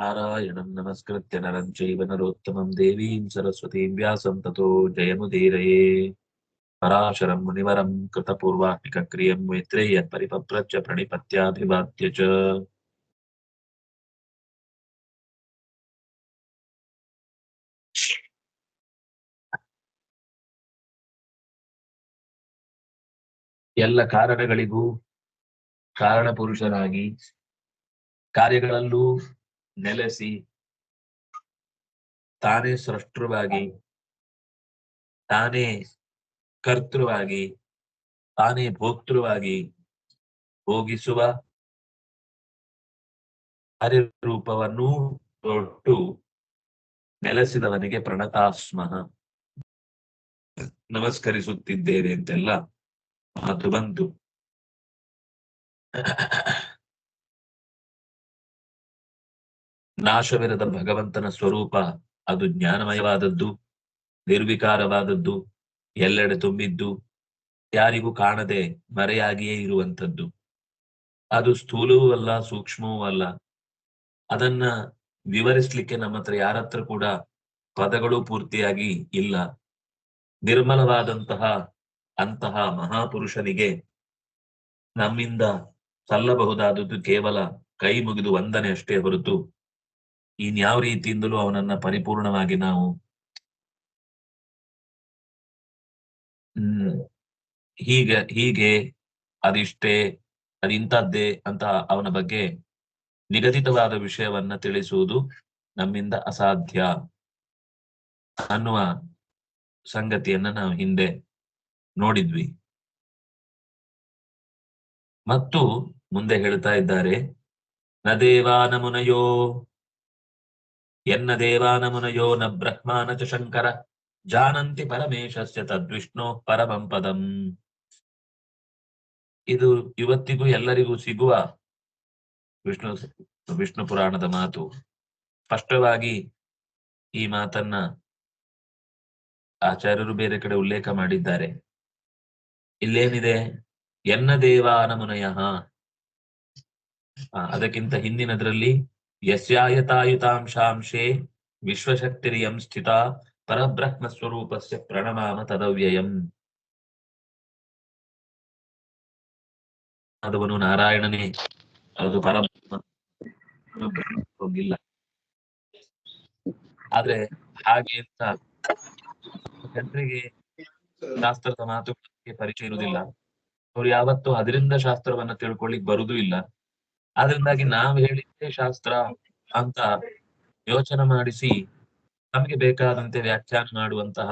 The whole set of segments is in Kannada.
नारायणं नमस्कृत्य नरं चैव नरोत्तमं देवीं सरस्वतीं व्यासं ततो जयमुदीरये पराशरं मुनिवरं कृतपूर्वात्मिकक्रियं मैत्रेयं परिपप्रच्च प्रणिपत्याभिवाद्य च ಎಲ್ಲ ಕಾರಣಗಳಿಗೂ ಕಾರಣ ಪುರುಷರಾಗಿ ಕಾರ್ಯಗಳಲ್ಲೂ ನೆಲೆಸಿ ತಾನೇ ಸೃಷ್ಟೃವಾಗಿ, ತಾನೇ ಕರ್ತೃವಾಗಿ, ತಾನೇ ಭೋಕ್ತೃವಾಗಿ ಭೋಗಿಸುವ ಕಾರ್ಯರೂಪವನ್ನು ತೊಟ್ಟು ನೆಲೆಸಿದವನಿಗೆ ಪ್ರಣತಾಸ್ಮಃ ನಮಸ್ಕರಿಸುತ್ತಿದ್ದೇವೆ ಅಂತೆಲ್ಲ ಮಾತು ಬಂದು. ನಾಶವಿರದ ಭಗವಂತನ ಸ್ವರೂಪ, ಅದು ಜ್ಞಾನಮಯವಾದದ್ದು, ನಿರ್ವಿಕಾರವಾದದ್ದು, ಎಲ್ಲೆಡೆ ತುಂಬಿದ್ದು, ಯಾರಿಗೂ ಕಾಣದೆ ಮರೆಯಾಗಿಯೇ ಇರುವಂತದ್ದು ಅದು ಸ್ಥೂಲವೂ ಅಲ್ಲ, ಸೂಕ್ಷ್ಮವೂ ಅಲ್ಲ. ಅದನ್ನ ವಿವರಿಸ್ಲಿಕ್ಕೆ ನಮ್ಮ ಹತ್ರ ಯಾರತ್ರ ಕೂಡ ಪದಗಳು ಪೂರ್ತಿಯಾಗಿ ಇಲ್ಲ. ನಿರ್ಮಲವಾದಂತಹ ಅಂತಹ ಮಹಾಪುರುಷನಿಗೆ ನಮ್ಮಿಂದ ಸಲ್ಲಬಹುದಾದದ್ದು ಕೇವಲ ಕೈ ಮುಗಿದು ವಂದನೆ ಅಷ್ಟೇ ಹೊರತು ಇನ್ಯಾವ ರೀತಿಯಿಂದಲೂ ಅವನನ್ನ ಪರಿಪೂರ್ಣವಾಗಿ ನಾವು ಹ್ಮ್, ಹೀಗೆ ಹೀಗೆ, ಅದಿಷ್ಟೇ ಅದಿಂತದ್ದೇ ಅಂತ ಅವನ ಬಗ್ಗೆ ನಿಗದಿತವಾದ ವಿಷಯವನ್ನ ತಿಳಿಸುವುದು ನಮ್ಮಿಂದ ಅಸಾಧ್ಯ ಅನ್ನುವ ಸಂಗತಿಯನ್ನ ನಾವು ಹಿಂದೆ ನೋಡಿದ್ವಿ. ಮತ್ತು ಮುಂದೆ ಹೇಳ್ತಾ ಇದ್ದಾರೆ, ನ ದೇವಾನ ಮುನಯೋ ಎನ್ನ ದೇವಾನ ಮುನಯೋ ನ ಬ್ರಹ್ಮಾನ ಚ ಶಂಕರ, ಜಾನಂತಿ ಪರಮೇಶಸ್ಯ ತದ್ವಿಷ್ಣು ಪರಮಂ ಪದಂ. ಇದು ಇವತ್ತಿಗೂ ಎಲ್ಲರಿಗೂ ಸಿಗುವ ವಿಷ್ಣು ವಿಷ್ಣು ಪುರಾಣದ ಮಾತು. ಸ್ಪಷ್ಟವಾಗಿ ಈ ಮಾತನ್ನ ಆಚಾರ್ಯರು ಬೇರೆ ಕಡೆ ಉಲ್ಲೇಖ ಮಾಡಿದ್ದಾರೆ. ಇಲ್ಲೇನಿದೆ? ಎನ್ನ ದೇವಾನ ಮುನಯ ಅದಕ್ಕಿಂತ ಹಿಂದಿನದ್ರಲ್ಲಿ ಯಸ್ಯಾಯತಾಯುತಾಂಶಾಂಶೇ ವಿಶ್ವಶಕ್ತಿರಿಯಂ ಸ್ಥಿತ ಪರಬ್ರಹ್ಮ ಸ್ವರೂಪಸ್ಯ ಪ್ರಣಮಾಮ ತದವ್ಯಯಂ. ಅದವನು ನಾರಾಯಣನೇ, ಅದು ಪರಬ್ರಹ್ಮ. ಹೋಗಿಲ್ಲ ಆದ್ರೆ ಹಾಗೆ ಅಂತ ಜನರಿಗೆ ಶಾಸ್ತ್ರದ ಮಾತುಗಳಿಗೆ ಪರಿಚಯ ಇರುವುದಿಲ್ಲ ಅವ್ರು ಯಾವತ್ತೂ ಅದರಿಂದ ಶಾಸ್ತ್ರವನ್ನ ತಿಳ್ಕೊಳ್ಳಿಕ್ ಬರುದೂ ಇಲ್ಲ. ಅದರಿಂದಾಗಿ ನಾವ್ ಹೇಳಿದ್ದೇ ಶಾಸ್ತ್ರ ಅಂತ ಯೋಚನೆ ಮಾಡಿಸಿ, ನಮಗೆ ಬೇಕಾದಂತೆ ವ್ಯಾಖ್ಯಾನ ಮಾಡುವಂತಹ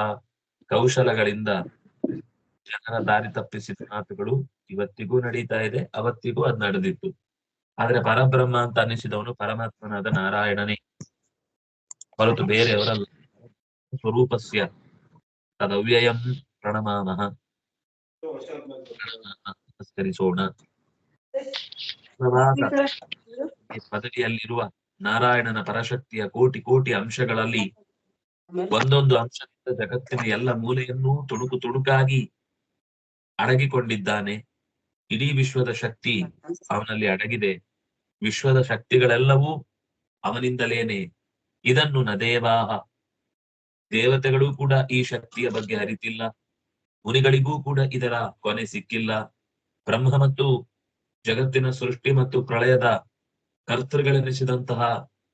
ಕೌಶಲಗಳಿಂದ ಜನರ ದಾರಿ ತಪ್ಪಿಸಿದ ಮಾತುಗಳು ಇವತ್ತಿಗೂ ನಡೀತಾ ಇದೆ, ಅವತ್ತಿಗೂ ಅದ್ ನಡೆದಿತ್ತು ಆದ್ರೆ ಪರಬ್ರಹ್ಮ ಅಂತ ಅನ್ನಿಸಿದವನು ಪರಮಾತ್ಮನಾದ ನಾರಾಯಣನೇ. ಹೊರತು ಬೇರೆಯವರಲ್ಲ. ಸ್ವರೂಪಸ್ಯ ತದವ್ಯಯಂ ಪ್ರಣಮಾಮಃ ನಮಸ್ಕರಿಸೋಣ ಪದವಿಯಲ್ಲಿರುವ ನಾರಾಯಣನ ಪರಶಕ್ತಿಯ ಕೋಟಿ ಕೋಟಿ ಅಂಶಗಳಲ್ಲಿ ಒಂದೊಂದು ಅಂಶದಿಂದ ಜಗತ್ತಿನ ಎಲ್ಲ ಮೂಲೆಯನ್ನೂ ತುಣುಕು ತುಣುಕಾಗಿ ಅಡಗಿಕೊಂಡಿದ್ದಾನೆ. ಇಡೀ ವಿಶ್ವದ ಶಕ್ತಿ ಅವನಲ್ಲಿ ಅಡಗಿದೆ. ವಿಶ್ವದ ಶಕ್ತಿಗಳೆಲ್ಲವೂ ಅವನಿಂದಲೇನೆ. ಇದನ್ನು ನದೇವಾಹ ದೇವತೆಗಳು ಕೂಡ ಈ ಶಕ್ತಿಯ ಬಗ್ಗೆ ಅರಿತಿಲ್ಲ. ಮುನಿಗಳಿಗೂ ಕೂಡ ಇದರ ಕೊನೆ ಸಿಕ್ಕಿಲ್ಲ. ಬ್ರಹ್ಮ ಮತ್ತು ಜಗತ್ತಿನ ಸೃಷ್ಟಿ ಮತ್ತು ಪ್ರಳಯದ ಕರ್ತೃಗಳೆನಿಸಿದಂತಹ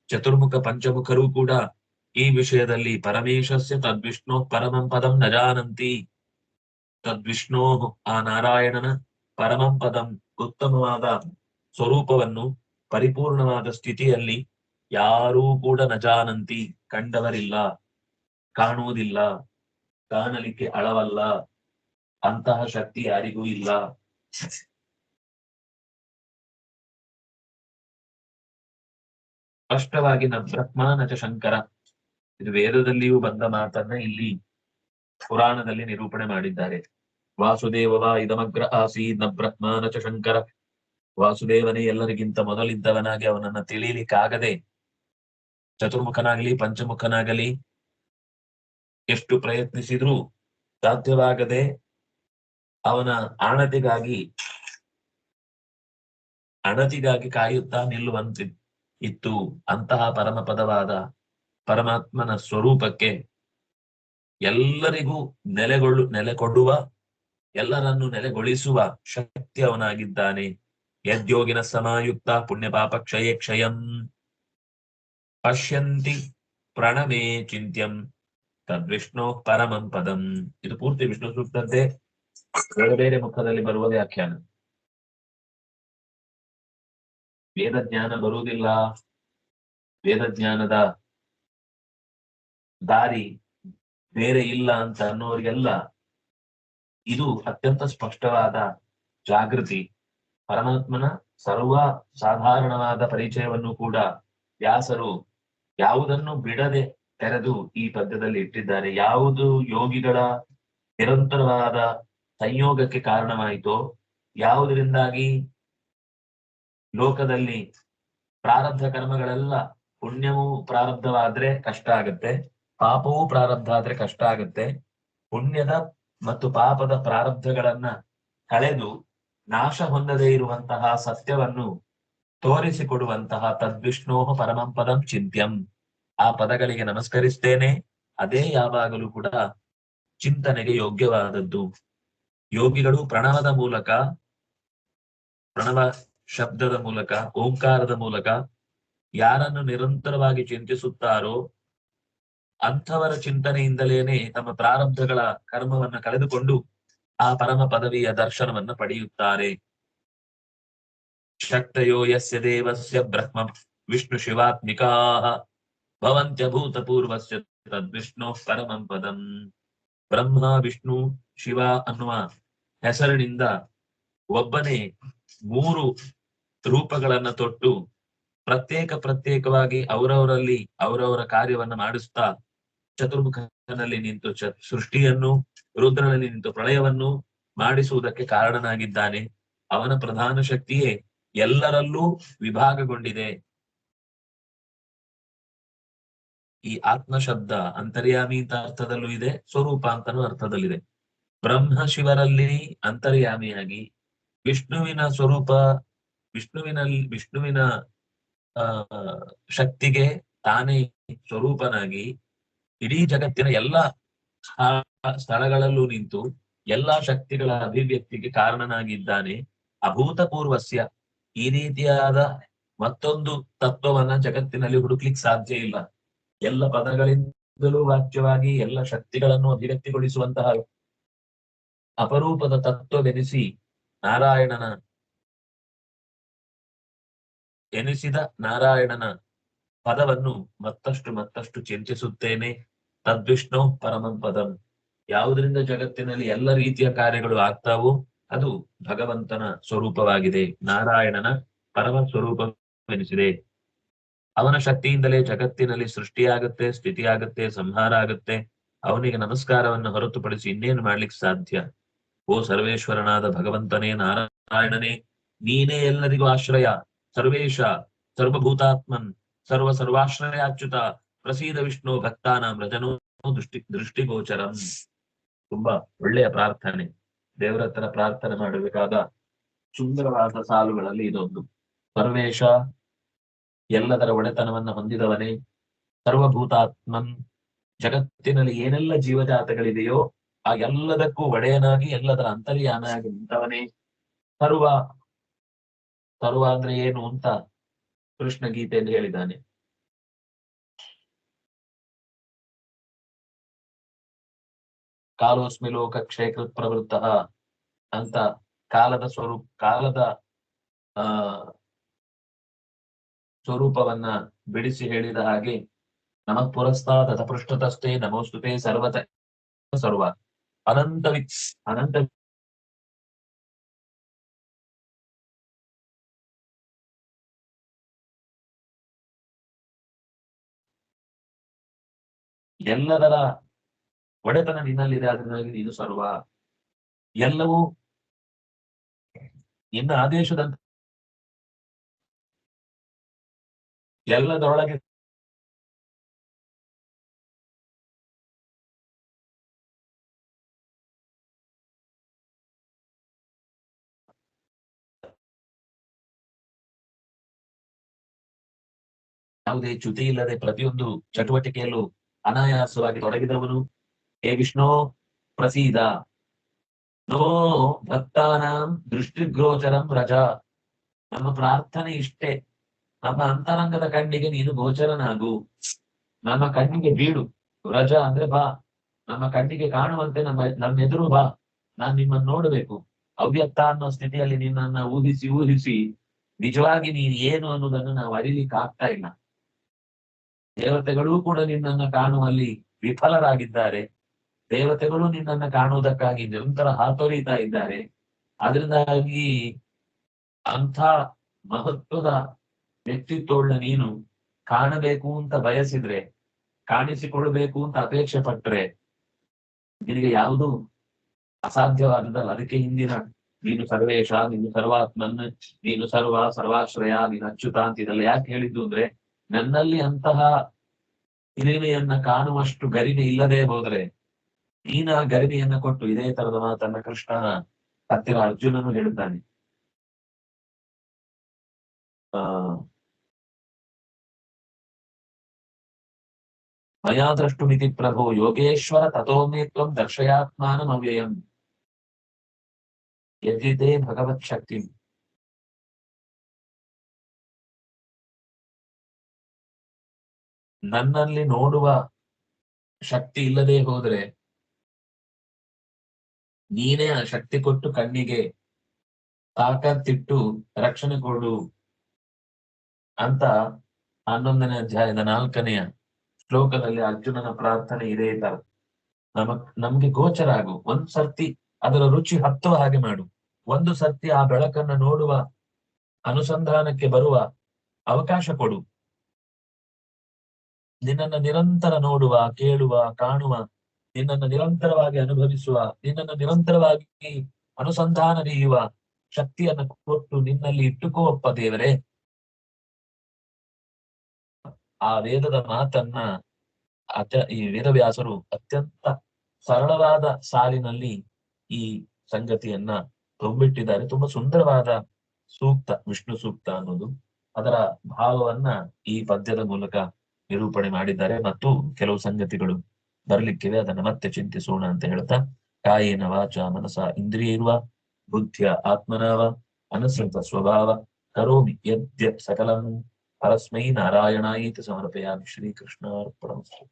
ಚತುರ್ಮುಖ ಪಂಚಮುಖರೂ ಕೂಡ ಈ ವಿಷಯದಲ್ಲಿ ಪರಮೇಶಸ್ಯ ತದ್ವಿಷ್ಣೋ ಪರಮಂ ಪದಂ ನ ಜಾನಂತಿ ತದ್ವಿಷ್ಣೋ ಆ ನಾರಾಯಣನ ಪರಮಂ ಪದಂ ಉತ್ತಮವಾದ ಸ್ವರೂಪವನ್ನು ಪರಿಪೂರ್ಣವಾದ ಸ್ಥಿತಿಯಲ್ಲಿ ಯಾರೂ ಕೂಡ ನ ಜಾನಂತಿ ಕಂಡವರಿಲ್ಲ, ಕಾಣುವುದಿಲ್ಲ, ಕಾಣಲಿಕ್ಕೆ ಅಳವಲ್ಲ. ಅಂತಹ ಶಕ್ತಿ ಯಾರಿಗೂ ಇಲ್ಲ. ಸ್ಪಷ್ಟವಾಗಿ ನ ಬ್ರಹ್ಮ ನ ಶಂಕರ. ಇದು ವೇದದಲ್ಲಿಯೂ ಬಂದ ಮಾತನ್ನ ಇಲ್ಲಿ ಪುರಾಣದಲ್ಲಿ ನಿರೂಪಣೆ ಮಾಡಿದ್ದಾರೆ. ವಾಸುದೇವವ ಇದಮಗ್ರ ಆಸೀದ್ನ ಬ್ರಹ್ಮಾನಚ ಶಂಕರ. ವಾಸುದೇವನೇ ಎಲ್ಲರಿಗಿಂತ ಮೊದಲಿದ್ದವನಾಗಿ ಅವನನ್ನ ತಿಳಿಯಲಿಕ್ಕಾಗದೆ ಚತುರ್ಮುಖನಾಗಲಿ, ಪಂಚಮುಖನಾಗಲಿ ಎಷ್ಟು ಪ್ರಯತ್ನಿಸಿದ್ರೂ ಸಾಧ್ಯವಾಗದೆ ಅವನ ಆಣತಿಗಾಗಿ ಅಣತಿಗಾಗಿ ಕಾಯುತ್ತಾ ನಿಲ್ಲುವಂತಿ ಇತ್ತು. ಅಂತಹ ಪರಮ ಪದವಾದ ಪರಮಾತ್ಮನ ಸ್ವರೂಪಕ್ಕೆ ಎಲ್ಲರಿಗೂ ನೆಲೆಗೊಳ್ಳು, ನೆಲೆಕೊಡುವ, ಎಲ್ಲರನ್ನು ನೆಲೆಗೊಳಿಸುವ ಶಕ್ತಿ ಅವನಾಗಿದ್ದಾನೆ. ಯದ್ಯೋಗಿನ ಸಮಾಯುಕ್ತ ಪುಣ್ಯ ಪಾಪ ಕ್ಷಯೇ. ಕ್ಷಯಂ ಪಶ್ಯಂತಿ ಪ್ರಣಮೇ ಚಿಂತ್ಯಂ. ತದ್ವಿಷ್ಣು ಪರಮಂ ಪದಂ. ಇದು ಪೂರ್ತಿ ವಿಷ್ಣು ಸೂಕ್ತದ್ದೇ ಬೇರೆ ಬೇರೆ ಮುಖದಲ್ಲಿ ಬರುವ ವ್ಯಾಖ್ಯಾನ ವೇದ ಜ್ಞಾನ ಬರುವುದಿಲ್ಲ. ವೇದ ಜ್ಞಾನದ ದಾರಿ ಬೇರೆ ಇಲ್ಲ ಅಂತ ಅನ್ನೋರಿಗೆಲ್ಲ ಇದು ಅತ್ಯಂತ ಸ್ಪಷ್ಟವಾದ ಜಾಗೃತಿ. ಪರಮಾತ್ಮನ ಸರ್ವ ಸಾಧಾರಣವಾದ ಪರಿಚಯವನ್ನು ಕೂಡ ವ್ಯಾಸರು ಯಾವುದನ್ನು ಬಿಡದೆ ತೆರೆದು ಈ ಪದ್ಯದಲ್ಲಿ ಇಟ್ಟಿದ್ದಾರೆ. ಯಾವುದು ಯೋಗಿಗಳ ನಿರಂತರವಾದ ಸಂಯೋಗಕ್ಕೆ ಕಾರಣವಾಯಿತೋ, ಯಾವುದರಿಂದಾಗಿ ಲೋಕದಲ್ಲಿ ಪ್ರಾರಬ್ಧ ಕರ್ಮಗಳೆಲ್ಲ ಪುಣ್ಯವೂ ಪ್ರಾರಬ್ಧವಾದ್ರೆ ಕಷ್ಟ ಆಗತ್ತೆ, ಪಾಪವೂ ಪ್ರಾರಬ್ಧ ಆದ್ರೆ ಕಷ್ಟ ಆಗತ್ತೆ, ಪುಣ್ಯದ ಮತ್ತು ಪಾಪದ ಪ್ರಾರಬ್ಧಗಳನ್ನ ಕಳೆದು ನಾಶ ಹೊಂದದೇ ಇರುವಂತಹ ಸತ್ಯವನ್ನು ತೋರಿಸಿಕೊಡುವಂತಹ ತದ್ವಿಷ್ಣೋಹ ಪರಮಂ ಪದಂ ಚಿಂತ್ಯಂ. ಆ ಪದಗಳಿಗೆ ನಮಸ್ಕರಿಸ್ತೇನೆ, ಅದೇ ಯಾವಾಗಲೂ ಕೂಡ ಚಿಂತನೆಗೆ ಯೋಗ್ಯವಾದದ್ದು. ಯೋಗಿಗಳು ಪ್ರಣವದ ಮೂಲಕ, ಪ್ರಣವ ಶಬ್ದದ ಮೂಲಕ, ಓಂಕಾರದ ಮೂಲಕ ಯಾರನ್ನು ನಿರಂತರವಾಗಿ ಚಿಂತಿಸುತ್ತಾರೋ ಅಂಥವರ ಚಿಂತನೆಯಿಂದಲೇನೆ ತಮ್ಮ ಪ್ರಾರಬ್ಧಗಳ ಕರ್ಮವನ್ನು ಕಳೆದುಕೊಂಡು ಆ ಪರಮ ಪದವಿಯ ದರ್ಶನವನ್ನು ಪಡೆಯುತ್ತಾರೆ. ಶಕ್ತಯೋ ಯಸ್ಯ ದೇವಸ್ಯ ಬ್ರಹ್ಮ ವಿಷ್ಣು ಶಿವಾತ್ಮಿಕಾ ಭವಂತ್ಯ ಭೂತಪೂರ್ವಸ್ಯ ತದ್ವಿಷ್ಣು ಪರಮಂ ಪದಂ. ಬ್ರಹ್ಮ, ವಿಷ್ಣು, ಶಿವ ಅನ್ನುವ ಹೆಸರಿನಿಂದ ಒಬ್ಬನೇ ಮೂರು ರೂಪಗಳನ್ನ ತೊಟ್ಟು ಪ್ರತ್ಯೇಕ ಪ್ರತ್ಯೇಕವಾಗಿ ಅವರವರಲ್ಲಿ ಅವರವರ ಕಾರ್ಯವನ್ನ ಮಾಡಿಸುತ್ತಾ ಚತುರ್ಮುಖನಲ್ಲಿ ನಿಂತು ಚ ಸೃಷ್ಟಿಯನ್ನು ರುದ್ರನಲ್ಲಿ ನಿಂತು ಪ್ರಳಯವನ್ನು ಮಾಡಿಸುವುದಕ್ಕೆ ಕಾರಣನಾಗಿದ್ದಾನೆ. ಅವನ ಪ್ರಧಾನ ಶಕ್ತಿಯೇ ಎಲ್ಲರಲ್ಲೂ ವಿಭಾಗಗೊಂಡಿದೆ. ಈ ಆತ್ಮ ಶಬ್ದ ಅಂತರ್ಯಾಮಿ ಅಂತ ಅರ್ಥದಲ್ಲೂ ಇದೆ ಸ್ವರೂಪ ಅಂತನೂ ಅರ್ಥದಲ್ಲಿದೆ. ಬ್ರಹ್ಮ ಶಿವರಲ್ಲಿ ಅಂತರ್ಯಾಮಿಯಾಗಿ ವಿಷ್ಣುವಿನ ಸ್ವರೂಪ ವಿಷ್ಣುವಿನ, ಆ, ಶಕ್ತಿಗೆ ತಾನೇ ಸ್ವರೂಪನಾಗಿ ಇಡೀ ಜಗತ್ತಿನ ಎಲ್ಲ ಸ್ಥಳಗಳಲ್ಲೂ ನಿಂತು ಎಲ್ಲಾ ಶಕ್ತಿಗಳ ಅಭಿವ್ಯಕ್ತಿಗೆ ಕಾರಣನಾಗಿದ್ದಾನೆ ಅಭೂತಪೂರ್ವಸ್ಯ. ಈ ರೀತಿಯಾದ ಮತ್ತೊಂದು ತತ್ವವನ್ನ ಜಗತ್ತಿನಲ್ಲಿ ಹುಡುಕ್ಲಿಕ್ಕೆ ಸಾಧ್ಯ ಇಲ್ಲ. ಎಲ್ಲ ಪದಗಳಿಂದಲೂ ವಾಚ್ಯವಾಗಿ ಎಲ್ಲ ಶಕ್ತಿಗಳನ್ನು ಅಭಿವ್ಯಕ್ತಿಗೊಳಿಸುವಂತಹ ಅಪರೂಪದ ತತ್ವವೆನಿಸಿ ನಾರಾಯಣನ ಎನಿಸಿದ ನಾರಾಯಣನ ಪದವನ್ನು ಮತ್ತಷ್ಟು ಮತ್ತಷ್ಟು ಚಿಂತಿಸುತ್ತೇನೆ. ತದ್ವಿಷ್ಣು ಪರಮಂ ಪದಂ. ಯಾವುದರಿಂದ ಜಗತ್ತಿನಲ್ಲಿ ಎಲ್ಲ ರೀತಿಯ ಕಾರ್ಯಗಳು ಆಗ್ತಾವೋ ಅದು ಭಗವಂತನ ಸ್ವರೂಪವಾಗಿದೆ. ನಾರಾಯಣನ ಪರಮ ಸ್ವರೂಪವೆನಿಸಿದೆ. ಅವನ ಶಕ್ತಿಯಿಂದಲೇ ಜಗತ್ತಿನಲ್ಲಿ ಸೃಷ್ಟಿಯಾಗತ್ತೆ, ಸ್ಥಿತಿಯಾಗತ್ತೆ, ಸಂಹಾರ ಆಗತ್ತೆ. ಅವನಿಗೆ ನಮಸ್ಕಾರವನ್ನು ಹೊರತುಪಡಿಸಿ ಇನ್ನೇನು ಮಾಡ್ಲಿಕ್ಕೆ ಸಾಧ್ಯ? ಓ ಸರ್ವೇಶ್ವರನಾದ ಭಗವಂತನೇ, ನಾರಾಯಣನೇ, ನೀನೇ ಎಲ್ಲರಿಗೂ ಆಶ್ರಯ. ಸರ್ವೇಶ, ಸರ್ವಭೂತಾತ್ಮನ್, ಸರ್ವ ಸರ್ವಾಶ್ರಯಾಚ್ಯುತ, ಪ್ರಸೀದ ವಿಷ್ಣು, ಭಕ್ತಾನ ಮೃಜನೋ ದೃಷ್ಟಿ, ದೃಷ್ಟಿಗೋಚರಂ. ತುಂಬಾ ಒಳ್ಳೆಯ ಪ್ರಾರ್ಥನೆ. ದೇವರ ಪ್ರಾರ್ಥನೆ ಮಾಡಬೇಕಾದ ಸುಂದರವಾದ ಸಾಲುಗಳಲ್ಲಿ ಇದೊಂದು. ಸರ್ವೇಶ ಎಲ್ಲದರ ಒಡೆತನವನ್ನ ಹೊಂದಿದವನೇ ಸರ್ವಭೂತಾತ್ಮನ್. ಜಗತ್ತಿನಲ್ಲಿ ಏನೆಲ್ಲ ಜೀವಜಾತಗಳಿದೆಯೋ ಆ ಎಲ್ಲದಕ್ಕೂ ಒಡೆಯನಾಗಿ, ಎಲ್ಲದರ ಅಂತರ್ಯಾನಾಗಿ ನಿಂತವನೇ ಸರ್ವ ಸರ್ವ ಅಂದ್ರೆ ಏನು ಅಂತ ಕೃಷ್ಣ ಗೀತೆಯಲ್ಲಿ ಹೇಳಿದ್ದಾನೆ. ಕಾಲೋಸ್ಮಿ ಲೋಕ ಕ್ಷೇತ್ರ ಪ್ರವೃತ್ತ ಅಂತ ಕಾಲದ ಸ್ವರೂಪ, ಕಾಲದ, ಆ ಸ್ವರೂಪವನ್ನ ಬಿಡಿಸಿ ಹೇಳಿದ ಹಾಗೆ ನಮ ಪುರಸ್ತಾದ ತಪೃಷ್ಠತಸ್ಥೆ ನಮೋಸ್ತುತೆ ಸರ್ವತ ಸರ್ವ. ಅನಂತ ಅನಂತ ಎಲ್ಲದರ ಒಡೆತನ ನಿನ್ನಲ್ಲಿದೆ ಅದರಿಂದಾಗಿ ನೀನು ಸರ್ವ. ಎಲ್ಲವೂ ನಿನ್ನ ಆದೇಶದಂತೆ ಎಲ್ಲದರೊಳಗೆ ಯಾವುದೇ ಚ್ಯುತಿ ಇಲ್ಲದೆ ಪ್ರತಿಯೊಂದು ಚಟುವಟಿಕೆಯಲ್ಲೂ ಅನಾಯಾಸವಾಗಿ ತೊಡಗಿದವನು. ಹೇ ವಿಷ್ಣು, ಪ್ರಸೀದ. ನೋ ಭಕ್ತಾನಾಂ ದೃಷ್ಟಿಗೋಚರಂ ರಜಾ. ನಮ್ಮ ಪ್ರಾರ್ಥನೆ ಇಷ್ಟೇ. ನಮ್ಮ ಅಂತರಂಗದ ಕಣ್ಣಿಗೆ ನೀನು ಗೋಚರನಾಗು. ನಮ್ಮ ಕಣ್ಣಿಗೆ ಬೀಡು. ರಜ ಅಂದ್ರೆ ಬಾ. ನಮ್ಮ ಕಣ್ಣಿಗೆ ಕಾಣುವಂತೆ ನಮ್ಮ ನಮ್ಮ ಎದುರು ಬಾ. ನಾನ್ ನಿಮ್ಮನ್ನು ನೋಡಬೇಕು. ಅವ್ಯಕ್ತ ಅನ್ನೋ ಸ್ಥಿತಿಯಲ್ಲಿ ನಿನ್ನನ್ನ ಊಹಿಸಿ ಊಹಿಸಿ. ನಿಜವಾಗಿ ನೀನ್ ಏನು ಅನ್ನೋದನ್ನು ನಾವು ಅರಿಲಿಕ್ಕೆ ಆಗ್ತಾ ಇಲ್ಲ. ದೇವತೆಗಳೂ ಕೂಡ ನಿನ್ನನ್ನ ಕಾಣುವಲ್ಲಿ ವಿಫಲರಾಗಿದ್ದಾರೆ. ದೇವತೆಗಳು ನಿನ್ನನ್ನ ಕಾಣುವುದಕ್ಕಾಗಿ ನಿರಂತರ ಹಾತೊರಿತಾ ಇದ್ದಾರೆ. ಅದರಿಂದಾಗಿ ಅಂಥ ಮಹತ್ವದ ವ್ಯಕ್ತಿತ್ವವುಳ್ಳ ನೀನು. ಕಾಣಬೇಕು ಅಂತ ಬಯಸಿದ್ರೆ ಕಾಣಿಸಿಕೊಳ್ಬೇಕು ಅಂತ ಅಪೇಕ್ಷೆ ಪಟ್ರೆ, ನಿನಗೆ ಯಾವುದು ಅಸಾಧ್ಯವಾದದಲ್ಲ ಅದಕ್ಕೆ ಹಿಂದಿನ ನೀನು ಸರ್ವೇಶ, ನೀನು ಸರ್ವಾತ್ಮನ್, ನೀನು ಸರ್ವ, ಸರ್ವಾಶ್ರಯ, ನೀನು ಅಚ್ಯುತ ಅಂತ ಇದೆಲ್ಲ ಯಾಕೆ ಹೇಳಿದ್ದು ಅಂದ್ರೆ, ನನ್ನಲ್ಲಿ ಅಂತಹ ಹಿರಿಮೆಯನ್ನ ಕಾಣುವಷ್ಟು ಗರಿಮೆ ಇಲ್ಲದೆ ಹೋದ್ರೆ, ನೀನ ಗರಿಮೆಯನ್ನ ಕೊಟ್ಟು ಇದೇ ತರದ ಮಾತನ್ನ ಕೃಷ್ಣನ ಹತ್ತಿರ ಅರ್ಜುನನು ಹೇಳುತ್ತಾನೆ ಆ ಮಯಾ ದ್ರಷ್ಟುಮಿತಿ ಪ್ರಭೋ ಯೋಗೇಶ್ವರ ತಥೋಮೇ ತ್ವಂ ದರ್ಶಯಾತ್ಮಾನಂ ಅವ್ಯಯಂ ಎದ್ದಿದ್ದೇ ಭಗವತ್ ಶಕ್ತಿ ನನ್ನಲ್ಲಿ ನೋಡುವ ಶಕ್ತಿ ಇಲ್ಲದೆ ಹೋದ್ರೆ ನೀನೇ ಆ ಶಕ್ತಿ ಕೊಟ್ಟು ಕಣ್ಣಿಗೆ ತಾಕತ್ತಿಟ್ಟು ರಕ್ಷಣೆ ಕೊಡು ಅಂತ ಹನ್ನೊಂದನೇ ಅಧ್ಯಾಯದ ನಾಲ್ಕನೆಯ ಶ್ಲೋಕದಲ್ಲಿ ಅರ್ಜುನನ ಪ್ರಾರ್ಥನೆ ಇದೇ ತರ ನಮ ನಮ್ಗೆ ಗೋಚರ ಆಗು. ಒಂದ್ ಸರ್ತಿ ಅದರ ರುಚಿ ಹತ್ತುವ ಹಾಗೆ ಮಾಡು. ಒಂದು ಸರ್ತಿ ಆ ಬೆಳಕನ್ನ ನೋಡುವ ಅನುಸಂಧಾನಕ್ಕೆ ಬರುವ ಅವಕಾಶ ಕೊಡು. ನಿನ್ನನ್ನ ನಿರಂತರ ನೋಡುವ, ಕೇಳುವ, ಕಾಣುವ, ನಿನ್ನನ್ನು ನಿರಂತರವಾಗಿ ಅನುಭವಿಸುವ, ನಿನ್ನನ್ನು ನಿರಂತರವಾಗಿ ಅನುಸಂಧಾನ ನೀಯುವ ಶಕ್ತಿಯನ್ನು ಕೊಟ್ಟು ನಿನ್ನಲ್ಲಿ ಇಟ್ಟುಕೋಪ್ಪ ದೇವರೇ. ಆ ವೇದದ ಮಾತನ್ನ ಅತ್ಯ, ಈ ವೇದವ್ಯಾಸರು ಅತ್ಯಂತ ಸರಳವಾದ ಸಾಲಿನಲ್ಲಿ ಈ ಸಂಗತಿಯನ್ನ ತುಂಬಿಟ್ಟಿದ್ದಾರೆ ತುಂಬಾ ಸುಂದರವಾದ ಸೂಕ್ತ, ವಿಷ್ಣು ಸೂಕ್ತ ಅನ್ನೋದು. ಅದರ ಭಾವವನ್ನ ಈ ಪದ್ಯದ ಮೂಲಕ ನಿರೂಪಣೆ ಮಾಡಿದ್ದಾರೆ. ಮತ್ತು ಕೆಲವು ಸಂಗತಿಗಳು ಬರ್ಲಿಕ್ಕಿವೆ. ಅದನ್ನ ಮತ್ತೆ ಚಿಂತಿಸೋಣ ಅಂತ ಹೇಳ್ತಾ, ಕಾಯಿನ ವಾಚ ಮನಸ ಇಂದ್ರಿಯ ಇರುವ ಬುದ್ಧಿಯ ಆತ್ಮನಾವ, ಅನುಸೃತ ಸ್ವಭಾವ, ಕರೋಮಿ ಯದ್ಯ ಸಕಲಂ ಪರಸ್ಮೈ ನಾರಾಯಣಾಯಿತಿ ಸಮರ್ಪಯಾಮಿ ಶ್ರೀಕೃಷ್ಣ ಅರ್ಪಣಮಸ್ತು